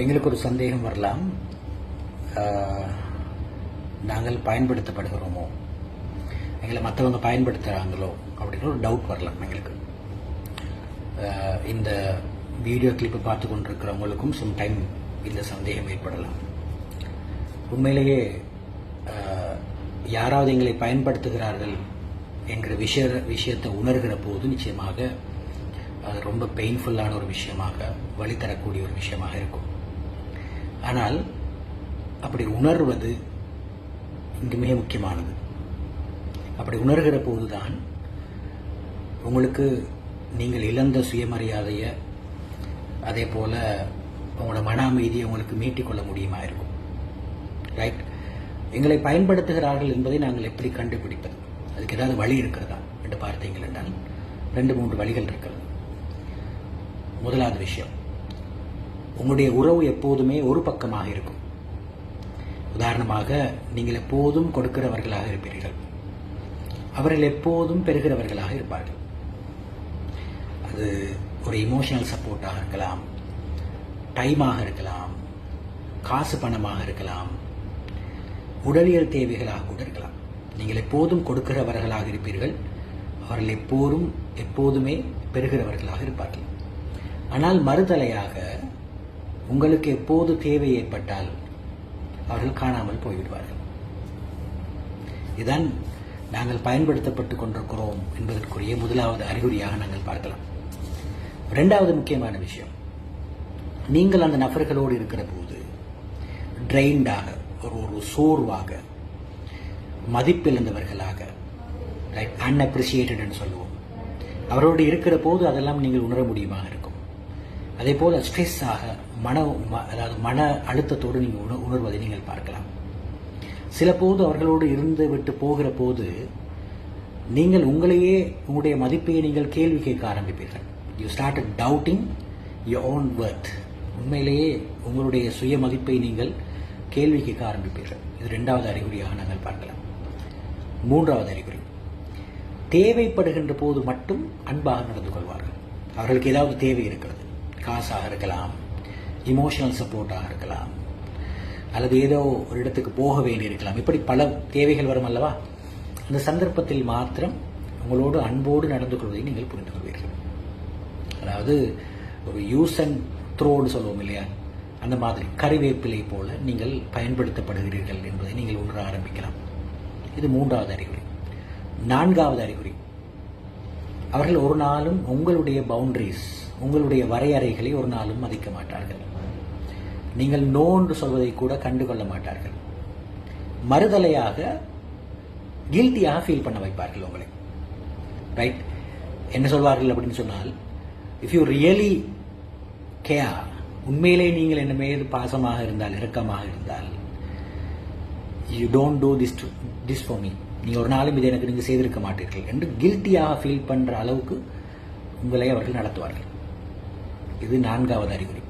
எங்களுக்கு ஒரு சந்தேகம் வரலாம். நாங்கள் பயன்படுத்தப்படுகிறோமோ? எங்களை மற்றவங்க பயன்படுத்துகிறாங்களோ அப்படின்னு ஒரு டவுட் வரலாம் எங்களுக்கு. இந்த வீடியோ கிளிப்பை பார்த்து கொண்டிருக்கிறவங்களுக்கும் சம் டைம் இந்த சந்தேகம் ஏற்படலாம். உண்மையிலேயே யாராவது எங்களை பயன்படுத்துகிறார்கள் என்கிற விஷய விஷயத்தை உணர்கிற போது நிச்சயமாக அது ரொம்ப பெயின்ஃபுல்லான ஒரு விஷயமாக வழி தரக்கூடிய ஒரு விஷயமாக இருக்கும். ஆனால் அப்படி உணர்வது இங்கு மிக முக்கியமானது. அப்படி உணர்கிற போதுதான் உங்களுக்கு நீங்கள் இழந்த சுயமரியாதையை அதே போல் உங்களோட மன அமைதியை உங்களுக்கு மீட்டிக்கொள்ள முடியுமா இருக்கும். ரைட் எங்களை பயன்படுத்துகிறார்கள் என்பதை நாங்கள் எப்படி கண்டுபிடிப்பது? அதுக்கு ஏதாவது வழி இருக்கிறதா என்று பார்த்தீங்கள் என்றால் ரெண்டு மூன்று வழிகள் இருக்கிறது. முதலாவது விஷயம் உங்களுடைய உறவு எப்போதுமே ஒரு பக்கமாக இருக்கும். உதாரணமாக நீங்கள் எப்போதும் கொடுக்கிறவர்களாக இருப்பீர்கள். அவர்கள் எப்போதும் பெறுகிறவர்களாக இருப்பார்கள். அது ஒரு இமோஷனல் சப்போர்ட்டாக இருக்கலாம் டைமாக இருக்கலாம் காசு பணமாக இருக்கலாம் உடலியல் தேவைகளாக கூட இருக்கலாம். நீங்கள் எப்போதும் கொடுக்கிறவர்களாக இருப்பீர்கள். அவர்கள் எப்போதும் எப்போதுமே பெறுகிறவர்களாக இருப்பார்கள். ஆனால் மறுதலையாக உங்களுக்கு எப்போது தேவை ஏற்பட்டால் அவர்கள் காணாமல் போய்விடுவார்கள். இதுதான் நாங்கள் பயன்படுத்தப்பட்டுக் கொண்டிருக்கிறோம் என்பதற்குரிய முதலாவது அறிகுறியாக நாங்கள் பார்க்கலாம். இரண்டாவது முக்கியமான விஷயம் நீங்கள் அந்த நபர்களோடு இருக்கிற போது ட்ரெயின்டாக ஒரு ஒரு சோர்வாக மதிப்பிழந்தவர்களாக ரைட் அன்அப்ரிசியேட்டட்னு சொல்லுவோம். அவரோடு இருக்கிற போது அதெல்லாம் நீங்கள் உணர முடியுமாக இருக்கும்? அதே போல ஸ்ட்ரெஸ்ஸாக மன ம- அதாவது மன அழுத்தத்தோடு நீங்கள் உண- உணர்வதை நீங்கள் பார்க்கலாம். சில போது அவர்களோடு இருந்து விட்டு போகிற போது நீங்கள் உங்களையே உங்களுடைய மதிப்பையை நீங்கள் கேள்வி கேட்க ஆரம்பிப்பீர்கள். You start doubting your own worth உண்மையிலேயே உங்களுடைய சுய மதிப்பை நீங்கள் கேள்வி கேட்க ஆரம்பிப்பீர்கள். இது ரெண்டாவது அறிகுறியாக நாங்கள் பார்க்கலாம். மூன்றாவது அறிகுறி. தேவைப்படுகின்ற போது மட்டும் அன்பாக நடந்து கொள்வார்கள். அவர்களுக்கு ஏதாவது தேவை இருக்கிறது. காசாக இருக்கலாம் இமோஷனல் சப்போர்ட்டாக இருக்கலாம் அல்லது ஏதோ ஒரு இடத்துக்கு போக வேண்டி இருக்கலாம். இப்படி பல தேவைகள் வரும் அல்லவா? அந்த சந்தர்ப்பத்தில் மாத்திரம் உங்களோடு அன்போடு நடந்து கொள்வதை நீங்கள் புரிந்து கொள்வீர்கள். அதாவது ஒரு யூஸ் அண்ட் த்ரோன்னு சொல்லுவோம் இல்லையா? அந்த மாதிரி கறிவேப்பிலை போல நீங்கள் பயன்படுத்தப்படுகிறீர்கள் என்பதை நீங்கள் உணர ஆரம்பிக்கலாம். இது மூன்றாவது அறிகுறி. நான்காவது அறிகுறி. அவர்கள் ஒரு நாளும் உங்களுடைய பவுண்டரிஸ் உங்களுடைய வரையறைகளை ஒரு நாளும் மதிக்க மாட்டார்கள். நீங்கள் நோ என்று சொல்வதை கூட கண்டுகொள்ள மாட்டார்கள். மறுதலையாக கில்ட்டியாக ஃபீல் பண்ண வைப்பார்கள் உங்களை. ரைட் என்ன சொல்வார்கள் அப்படின்னு சொன்னால் இஃப் யூ ரியலி கேர் உண்மையிலே நீங்கள் என்ன மீது பாசமாக இருந்தால் இறக்கமாக இருந்தால் you don't do this this for me நீங்கள் ஒரு நாளும் இதை எனக்கு நீங்கள் செய்திருக்க மாட்டீர்கள் என்று கில்ட்டியாக ஃபீல் பண்ணுற அளவுக்கு உங்களை அவர்கள் நடத்துவார்கள். இது நான்காவது அறிகுறி.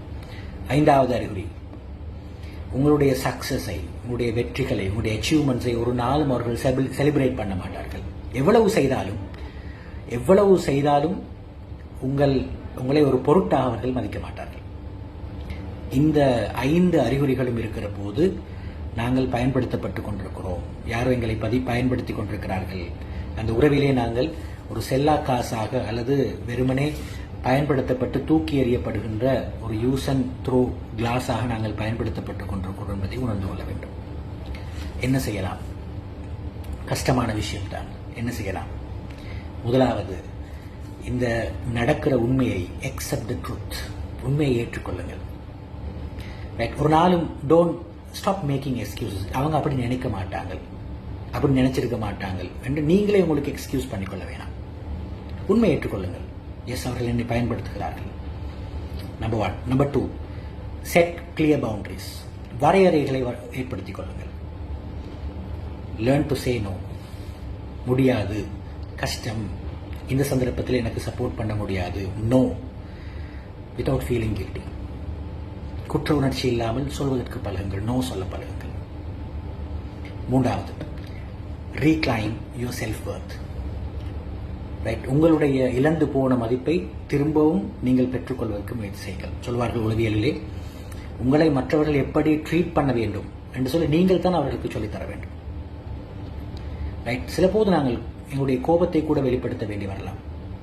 ஐந்தாவது அறிகுறி. உங்களுடைய சக்சஸை உங்களுடைய வெற்றிகளை உங்களுடைய அச்சீவ்மெண்ட்ஸை ஒரு நாளும் அவர்கள் செலிப்ரேட் பண்ண மாட்டார்கள். எவ்வளவு செய்தாலும் எவ்வளவு செய்தாலும் உங்கள் உங்களை ஒரு பொருட்டாக அவர்கள் மதிக்க மாட்டார்கள். இந்த ஐந்து அறிகுறிகளும் இருக்கிற போது நாங்கள் பயன்படுத்தப்பட்டு கொண்டிருக்கிறோம். யாரோ எங்களை பதி பயன்படுத்தி கொண்டிருக்கிறார்கள். அந்த உறவிலே நாங்கள் ஒரு செல்லா காசாக அல்லது வெறுமனே பயன்படுத்தப்பட்டு தூக்கி எறியப்படுகின்ற ஒரு யூஸ் அண்ட் த்ரோ கிளாஸாக நாங்கள் பயன்படுத்தப்பட்டு கொண்டிருக்கிறோம் என்பதை உணர்ந்து கொள்ள வேண்டும். என்ன செய்யலாம்? கஷ்டமான விஷயம்தான். என்ன செய்யலாம்? முதலாவது இந்த நடக்கிற உண்மையை எக்ஸப்ட் the ட்ரூத் உண்மையை ஏற்றுக்கொள்ளுங்கள். ரைட் ஒரு நாளும் டோன்ட் ஸ்டாப் மேக்கிங் எக்ஸ்கியூசஸ் அவங்க அப்படி நினைக்க மாட்டாங்க அப்படி நினைச்சிருக்க மாட்டாங்க என்று நீங்களே உங்களுக்கு எக்ஸ்கியூஸ் பண்ணிக்கொள்ள வேணாம். உண்மை ஏற்றுக்கொள்ளுங்கள். எஸ் அவர்கள் என்னை பயன்படுத்துகிறார்கள். Number one number two set clear boundaries வரையறைகளை வ- ஏற்படுத்திக் கொள்ளுங்கள். லேர்ன் டு சே நோ முடியாது. கஷ்டம். இந்த சந்தர்ப்பத்தில் எனக்கு சப்போர்ட் பண்ண முடியாது. நோ வித்தவுட் ஃபீலிங் கில்ட்டி குற்ற உணர்ச்சி இல்லாமல் சொல்வதற்கு பழகுங்கள். நோ சொல்ல பழகுங்கள். மூன்றாவது. Reclaim your self worth right உங்களுடைய இழந்து போன மதிப்பை திரும்பவும் நீங்கள் பெற்றுக்கொள்வதற்கு முயற்சி செய்யுங்கள். சொல்வார்கள் உளவியலிலே உங்களை மற்றவர்கள் எப்படி ட்ரீட் பண்ண வேண்டும்? என்று சொல்லி நீங்கள் தான் அவர்களுக்கு சொல்லித் தர வேண்டும். ரைட் சில போது நாங்கள் எங்களுடைய கோபத்தை கூட வெளிப்படுத்த வேண்டி வரலாம்.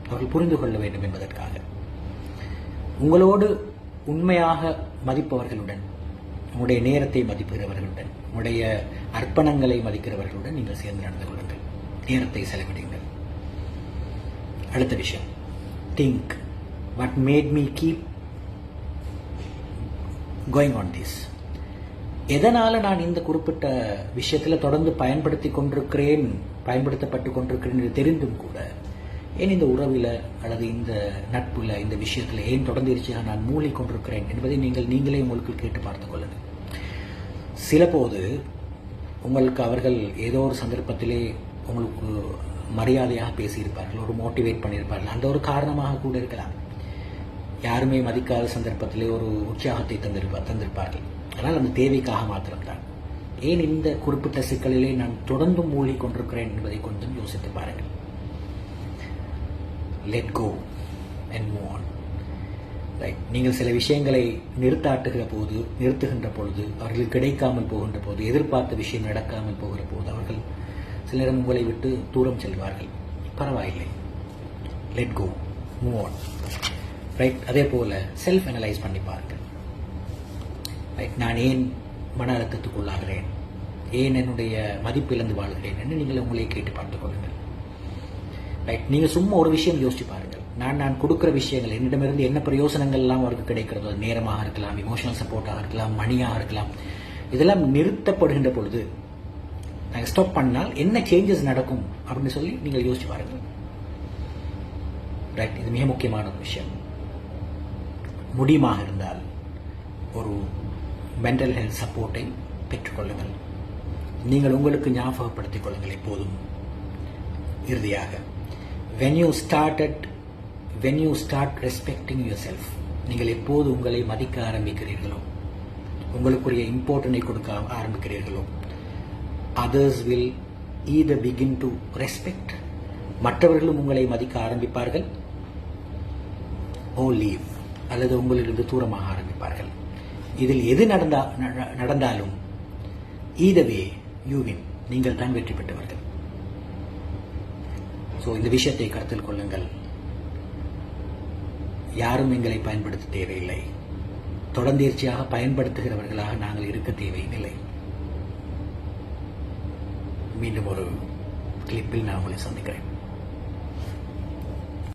அவர்கள் புரிந்து கொள்ள வேண்டும் என்பதற்காக. உங்களோடு உண்மையாக மதிப்பவர்களுடன் உங்களுடைய நேரத்தை மதிப்புகிறவர்களுடன் உங்களுடைய அர்ப்பணங்களை மதிக்கிறவர்களுடன் நீங்கள் சேர்ந்து நடந்து கொள்ளுங்கள். நேரத்தை செலவிடுங்கள். அடுத்த விஷயம். Think what made me keep going on this எதனால் நான் இந்த குறிப்பிட்ட விஷயத்தில் தொடர்ந்து பயன்படுத்தி கொண்டிருக்கிறேன் பயன்படுத்தப்பட்டு கொண்டிருக்கிறேன் என்று தெரிந்தும் கூட ஏன் இந்த உறவில் அல்லது இந்த நட்புல இந்த விஷயத்தில் ஏன் தொடர்ந்து இருச்சியாக நான் மூழ்கி கொண்டிருக்கிறேன் என்பதை நீங்கள் நீங்களே உங்களுக்கு கேட்டு பார்த்துக் கொள்ளுங்கள். சில போது உங்களுக்கு அவர்கள் ஏதோ ஒரு சந்தர்ப்பத்திலே உங்களுக்கு மரியாதையாக பேசியிருப்பார்கள் ஒரு மோட்டிவேட் பண்ணியிருப்பார்கள். அந்த ஒரு காரணமாக கூட இருக்கலாம். யாருமே மதிக்காத சந்தர்ப்பத்திலே ஒரு உற்சாகத்தை தந்திருப்பார் தந்திருப்பார்கள். ஆனால் அந்த தேவைக்காக மாத்திரம்தான். ஏன் இந்த குறிப்பிட்ட சிக்கலிலே நான் தொடர்ந்து மூழ்கி கொண்டிருக்கிறேன் என்பதை கொஞ்சம் யோசித்து பாருங்கள். Let go and move on right நீங்கள் சில விஷயங்களை நிறுத்தாட்டுகிற போது நிறுத்துகின்ற பொழுது அவர்கள் கிடைக்காமல் போகின்ற போது எதிர்பார்த்த விஷயம் நடக்காமல் போகிற போது அவர்கள் சில நேரம் உங்களை விட்டு தூரம் செல்வார்கள். பரவாயில்லை. Let go move on right அதே போல் செல்ஃப் அனலைஸ் பண்ணி பாருங்கள். ரைட் நான் ஏன் மன அழுத்தத்துக்குள்ளாகிறேன்? ஏன் என்னுடைய மதிப்பிழந்து வாழ்கிறேன் என்று நீங்கள் உங்களை கேட்டு பார்த்துக் கொள்ளுங்கள். ரைட் நீங்கள் சும்மா ஒரு விஷயம் யோசிச்சு பாருங்கள். நான் நான் கொடுக்குற விஷயங்கள் என்னிடமிருந்து என்ன பிரயோசனங்கள்லாம் அவருக்கு கிடைக்கிறதோ நேரமாக இருக்கலாம் இமோஷனல் சப்போர்ட்டாக இருக்கலாம் மணியாக இருக்கலாம் இதெல்லாம் நிறுத்தப்படுகின்ற பொழுது நாங்கள் ஸ்டாப் பண்ணால் என்ன சேஞ்சஸ் நடக்கும் அப்படின்னு சொல்லி நீங்கள் யோசிச்சு பாருங்கள். ரைட் இது மிக முக்கியமான ஒரு விஷயம். முடியுமாக இருந்தால் ஒரு மென்டல் ஹெல்த் சப்போர்ட்டை பெற்றுக்கொள்ளுங்கள். நீங்கள் உங்களுக்கு ஞாபகப்படுத்திக் கொள்ளுங்கள் எப்போதும். இறுதியாக when you started when you start respecting yourself நீங்கள் எப்போது உங்களை மதிக்க ஆரம்பிக்கிறீர்களோ உங்களுக்குரிய இம்பார்ட்டனை கொடுக்க ஆரம்பிக்கிறீர்களோ others will either begin to respect மற்றவர்களும் உங்களை மதிக்க ஆரம்பிப்பார்கள் ஓ லீவ் அல்லது உங்களிலிருந்து தூரமாக ஆரம்பிப்பார்கள். இதில் எது நடந்தா நடந்தாலும் ஈதவே யூவின் நீங்கள் தான் வெற்றி பெற்றவர்கள். ஸோ இந்த விஷயத்தை கருத்தில் கொள்ளுங்கள். யாரும் எங்களை பயன்படுத்த தேவையில்லை. தொடர்ந்தீர்ச்சியாக பயன்படுத்துகிறவர்களாக நாங்கள் இருக்க தேவையில்லை. மீண்டும் ஒரு கிளிப்பில் நான் உங்களை சந்திக்கிறேன்.